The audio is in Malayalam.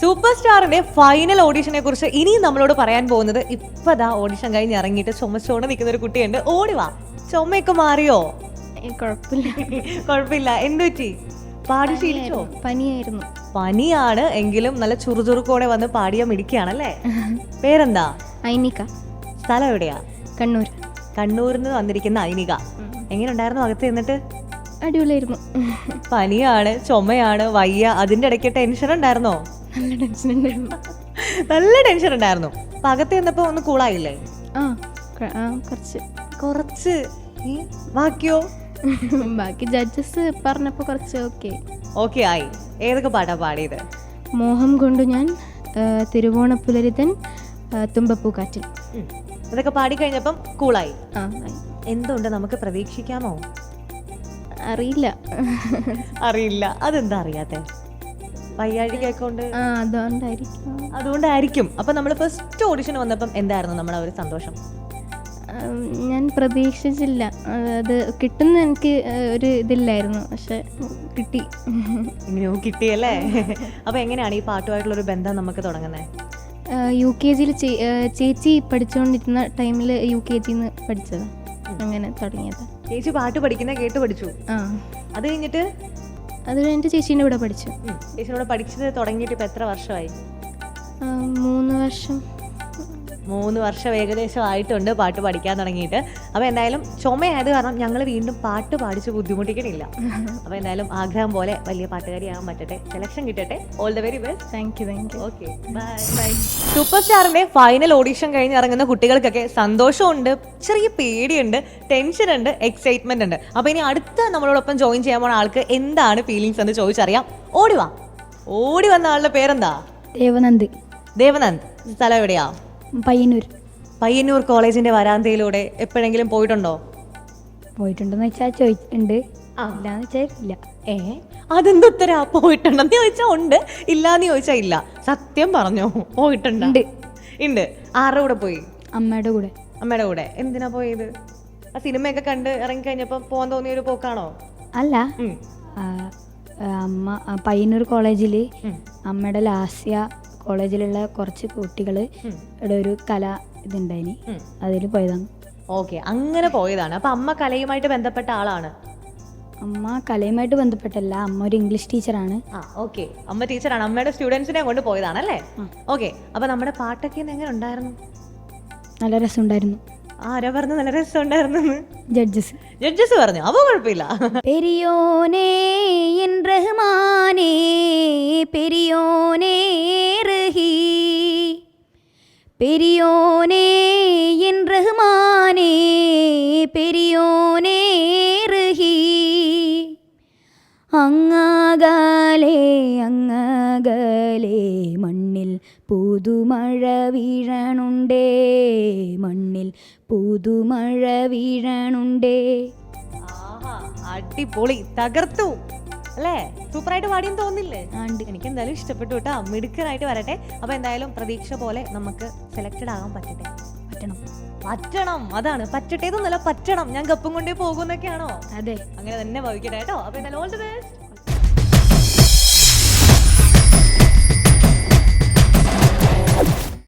സൂപ്പർ സ്റ്റാറിന്റെ ഫൈനൽ ഓഡിഷനെ കുറിച്ച് ഇനിയും നമ്മളോട് പറയാൻ പോകുന്നത് ഇപ്പതാ ഓഡിഷൻ കഴിഞ്ഞ് ഇറങ്ങിയിട്ട് ചുമച്ചോണ്ട് നിൽക്കുന്ന ഒരു കുട്ടിയുണ്ട്. ഓടിവാ ചുമയൊക്കെ മാറിയോ? കുഴപ്പമില്ല എന്ത് പറ്റി പാടി ശീലിച്ചോ? പനിയായിരുന്നു. പനിയാണ് എങ്കിലും നല്ല ചുറുചുറുക്കോടെ വന്ന് പാടിയ മിടിക്കുകയാണല്ലേ പേരെന്താ? ഐനിക. സ്ഥലം എവിടെയാ? കണ്ണൂർ. കണ്ണൂരിൽ നിന്ന് വന്നിരിക്കുന്ന ഐനിക. എങ്ങനെ ഉണ്ടായിരുന്നു അകത്ത് എന്നിട്ട് അടിപൊളിയായിരുന്നു. പനിയാണ് ചുമയാണ് വയ്യ അതിന്റെ ഇടയ്ക്ക് ടെൻഷൻ ഉണ്ടായിരുന്നോ? നല്ല ടെൻഷൻ ഉണ്ടായിരുന്നു. നല്ല ടെൻഷൻ ഉണ്ടായിരുന്നു. പകത്ത് അകത്ത് ചെന്നപ്പോ ഒന്ന് കൂളായില്ലേ ആ കുറച്ച്. കുറച്ച്? ബാക്കിയോ? ബാക്കി ജഡ്ജസ് പറഞ്ഞപ്പോൾ കുറച്ച് ഓക്കെ ഓക്കെ ആയി. ഏതൊക്കെ പാട്ടാ പാടിയത്? മോഹം കൊണ്ട് ഞാൻ തിരുവോണ പുലരിതൻ തുമ്പപ്പൂ കാറ്റിൽ ഇതൊക്കെ പാടി കഴിഞ്ഞപ്പം കൂളായി. എന്തുണ്ട്? നമുക്ക് പ്രതീക്ഷിക്കാമോ? അറിയില്ല. അറിയില്ല. അതെന്താ അറിയാത്തെ? വയ്യാഴികയൊക്കെ ആ അതുകൊണ്ടായിരിക്കും. അതുകൊണ്ടായിരിക്കും. അപ്പൊ നമ്മൾ ഫസ്റ്റ് ഓഡിഷൻ വന്നപ്പം എന്തായിരുന്നു നമ്മുടെ ഒരു സന്തോഷം? ഞാൻ പ്രതീക്ഷിച്ചില്ല. അത് കിട്ടുന്ന എനിക്ക് ഒരു ഇതില്ലായിരുന്നു. പക്ഷെ കിട്ടി. ഇങ്ങനെയോ കിട്ടിയല്ലേ? അപ്പൊ എങ്ങനെയാണ് ഈ പാട്ടുമായിട്ടുള്ള ഒരു ബന്ധം നമുക്ക് തുടങ്ങുന്നത് യു കെ ജിയിൽ ചേച്ചി പഠിച്ചുകൊണ്ടിരുന്ന ടൈമിൽ യു കെ ജിന്ന് പഠിച്ചതാ. അങ്ങനെ തുടങ്ങിയത്. ചേച്ചി പാട്ട് പഠിക്കുന്ന കേട്ട് പഠിച്ചു. ആ. അത് കഴിഞ്ഞിട്ട്? അത് കഴിഞ്ഞിട്ട് ചേച്ചീന്റെ കൂടെ പഠിച്ചു. ചേച്ചിയോട് പഠിച്ചത് തുടങ്ങിയിട്ട് ഇപ്പം എത്ര വർഷമായി? മൂന്ന് വർഷം. മൂന്ന് വർഷം ഏകദേശം ആയിട്ടുണ്ട് പാട്ട് പഠിക്കാൻ തുടങ്ങിയിട്ട്. അപ്പോൾ എന്തായാലും ചുമയായത് കാരണം ഞങ്ങൾ വീണ്ടും പാട്ട് പാടിച്ച് ബുദ്ധിമുട്ടിക്കണില്ല. അപ്പോൾ എന്തായാലും ആഗ്രഹം പോലെ വലിയ പാട്ടുകാരിയാകാൻ പറ്റട്ടെ. സെലക്ഷൻ കിട്ടട്ടെ. All the very best thank you thank you okay bye bye super സ്റ്റാറിന്റെ final audition കഴിഞ്ഞ് ഇറങ്ങുന്ന കുട്ടികൾക്കൊക്കെ സന്തോഷമുണ്ട് ചെറിയ പേടിയുണ്ട് ടെൻഷൻ ഉണ്ട് എക്സൈറ്റ്മെന്റ് ഉണ്ട് അപ്പോൾ ഇനി അടുത്ത നമ്മളോടൊപ്പം ജോയിൻ ചെയ്യാൻ പോണ ആൾക്ക് എന്താണ് ഫീലിങ്സ് എന്ന് ചോദിച്ചറിയാം. ഓടി വാ. ഓടി വന്ന ആളുടെ പേരെന്താ? ദേവനന്ദ്. ദേവനന്ദ്. സ്ഥലം എവിടെയാ? പയ്യന്നൂർ. പയ്യന്നൂർ കോളേജിന്റെ വരാന്തയിലൂടെ എപ്പോഴെങ്കിലും പോയിട്ടുണ്ടോ? പോയിട്ടുണ്ടെന്ന് വെച്ചാൽ ചോദിച്ചിട്ടുണ്ട് ഇല്ലാന്ന് വെച്ചാൽ ഏ? അതെന്തുത്തരാ പോയിട്ടുണ്ടെന്ന് ചോദിച്ചാ ഉണ്ട്. ഇല്ലാന്ന് ചോദിച്ചാ ഇല്ല. സത്യം പറഞ്ഞു? പോയിട്ടുണ്ട്? ഉണ്ട്. ആരുടെ കൂടെ പോയി? അമ്മയുടെ കൂടെ. അമ്മയുടെ കൂടെ. എന്തിനാ പോയത്? ആ സിനിമയൊക്കെ കണ്ട് ഇറങ്ങി കഴിഞ്ഞപ്പോ പോകാൻ തോന്നിയ ഒരു പോക്കാണോ? അല്ല. അമ്മ പയ്യന്നൂർ കോളേജിൽ. അമ്മയുടെ ലാസ്യ കോളേജിലുള്ള കുറച്ച് കുട്ടികൾ. ഇവിടെ ഒരു കല ഇതുണ്ടായിനി. ഉം. അതിൽ പോയതാണ്. ഓക്കെ അങ്ങനെ പോയതാണ്. അപ്പൊ അമ്മ കലയുമായിട്ട് ബന്ധപ്പെട്ട ആളാണ്? അമ്മ കലയുമായിട്ട് ബന്ധപ്പെട്ടല്ല. അമ്മ ഒരു ഇംഗ്ലീഷ് ടീച്ചറാണ്. ആ ഓക്കെ. അമ്മ ടീച്ചറാണ്. അമ്മയുടെ സ്റ്റുഡൻസിനെ കൊണ്ട് പോയതാണല്ലേ? ഓക്കെ അപ്പൊ നമ്മുടെ പാട്ടൊക്കെ എങ്ങനെ ഉണ്ടായിരുന്നു? നല്ല രസമുണ്ടായിരുന്നു. ആരാ പറഞ്ഞു നല്ല രസം ഉണ്ടായിരുന്നു ജഡ്ജസ് ജഡ്ജസ് പറഞ്ഞു? അപ്പൊ കുഴപ്പമില്ല. പെരിയോനേ എൻ റഹ്മാനേ പെരിയോനേ പെരിയോനേ என் ரஹ்மானே பெரியோனே റഹീ അങ്ങകലെ അങ്ങകലെ മണ്ണിൽ പുതുമഴ വീഴണുണ്ടേ മണ്ണിൽ പുതുമഴ വീഴണുണ്ടേ അടിപൊളി തകർത്തു അല്ലേ? സൂപ്പറായിട്ട് പാടിയെന്ന് തോന്നില്ലേ? ആണ്ട്. എനിക്ക് എന്തായാലും ഇഷ്ടപ്പെട്ടു കേട്ടോ. മിടുക്കനായിട്ട് വരട്ടെ. അപ്പൊ എന്തായാലും പ്രതീക്ഷ പോലെ നമുക്ക് സെലക്റ്റഡ് ആകാൻ പറ്റട്ടെ. പറ്റണം. പറ്റണം. അതാണ്. പറ്റട്ടേതൊന്നല്ല പറ്റണം. ഞാൻ കപ്പും കൊണ്ടേ പോകുന്നൊക്കെയാണോ? അതെ. അങ്ങനെ തന്നെ ഭവിക്കട്ടെ കേട്ടോ. അപ്പൊ എന്തായാലും ഓൾ ദി ബെസ്റ്റ്